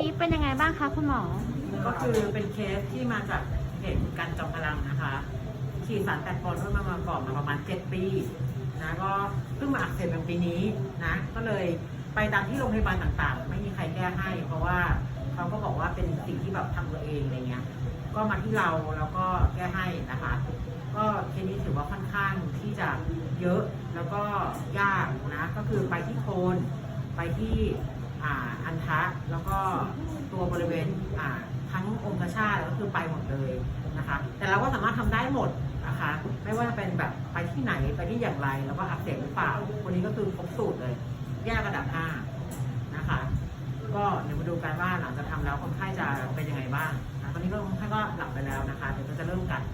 นี้เป็นยังไงบ้างคะคุณหมอ ก็คือเป็นเคสที่มาจากเหตุการจอมพลังนะคะ ฉีดสารแตดปอนรุ่นมามาก่อนมาประมาณ 7 ปีนะก็เพิ่งมาอักเสบเป็นปีนี้นะ ก็เลยไปตามที่โรงพยาบาลต่างๆ ไม่มีใครแก้ให้ เพราะว่าเขาก็บอกว่าเป็นสิ่งที่แบบทำตัวเองอะไรเงี้ย ก็มาที่เราแล้วก็แก้ให้นะคะ ก็เคสนี้ถือว่าค่อนข้างที่จะเยอะแล้วก็ยากนะ ก็คือไปที่โคนไปที่ อ่าอันทะแล้วก็ตัวบริเวณอ่าทั้งองคชาตก็คือไปหมดเลยนะคะแต่เราก็สามารถทำได้หมดนะคะไม่ว่าจะเป็นแบบไปที่ไหนไปที่อย่างไร แล้วก็อักเสบหรือเปล่าวันนี้ก็คือครบสูตรเลยแยกระดับห้านะคะก็เดี๋ยวมาดูกันว่าหลังจากทำแล้วคนไข้จะเป็นยังไงบ้างนะตอนนี้ก็คนไข้ก็หลับไปแล้วนะคะเดี๋ยวก็จะเริ่มกัดค่ะติดตามด้วยน